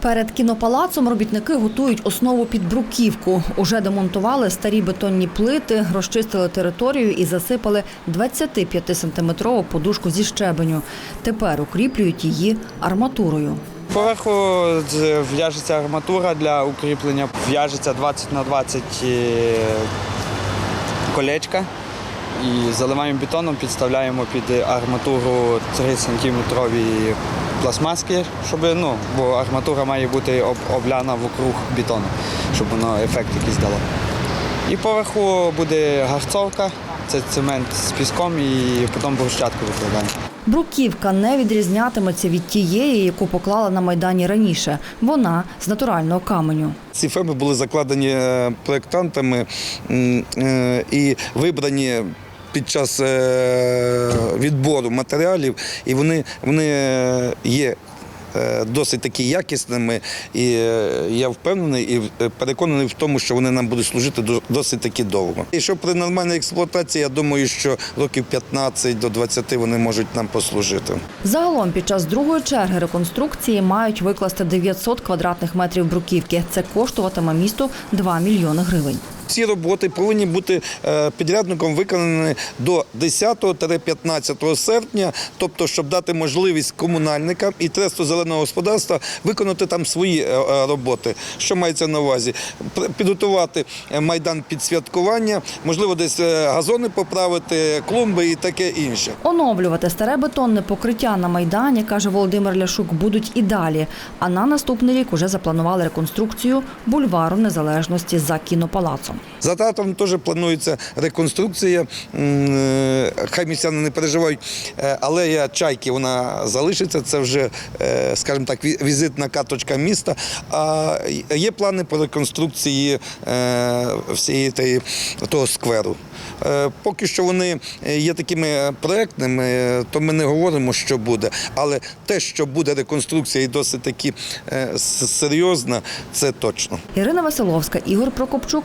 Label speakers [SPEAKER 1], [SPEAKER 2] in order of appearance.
[SPEAKER 1] Перед кінопалацом робітники готують основу під бруківку. Уже демонтували старі бетонні плити, розчистили територію і засипали 25-сантиметрову подушку зі щебеню. Тепер укріплюють її арматурою.
[SPEAKER 2] Поверху в'яжеться арматура для укріплення, в'яжеться 20 на 20 е, колечка. І заливаємо бетоном, підставляємо під арматуру 3 сантиметрові пластмаски, щоб, ну, бо арматура має бути об, обляна вокруг бетону, щоб воно ефект якийсь дало. І поверху буде гарцовка, це цемент з піском і потім брусчатку викладаємо.
[SPEAKER 1] Бруківка не відрізнятиметься від тієї, яку поклали на майдані раніше. Вона з натурального каменю.
[SPEAKER 3] Ці ферми були закладені е, проєктантами е, і вибрані під час е, відбору матеріалів, і вони, вони є. Е, Досить такі якісними, і е, я впевнений і е, переконаний в тому, що вони нам будуть служити до- досить таки довго. І що при нормальній експлуатації, я думаю, що років 15 до 20 вони можуть нам послужити.
[SPEAKER 1] Загалом під час другої черги реконструкції мають викласти 900 квадратних метрів бруківки. Це коштуватиме місту 2 мільйони гривень.
[SPEAKER 3] Ці роботи повинні бути е, підрядником виконані до 10-15 серпня, тобто, щоб дати можливість комунальникам і тресту зеленого господарства виконати там свої е, е, роботи. Що мається на увазі? Підготувати майдан під святкування, можливо, десь газони поправити, клумби і таке інше.
[SPEAKER 1] Оновлювати старе бетонне покриття на майдані, каже Володимир Ляшук, будуть і далі. А на наступний рік уже запланували реконструкцію бульвару незалежності за кінопалацом.
[SPEAKER 3] За театром теж планується реконструкція. Е, Хай містяни не переживають, е, алея чайки вона залишиться. Це вже, е, скажімо так, візитна карточка міста. А є плани по реконструкції всієї того скверу. Поки що вони є такими проектними, то ми не говоримо, що буде. Але те, що буде реконструкція і досить таки серйозна, це точно.
[SPEAKER 1] Ірина Василовська, Ігор Прокопчук.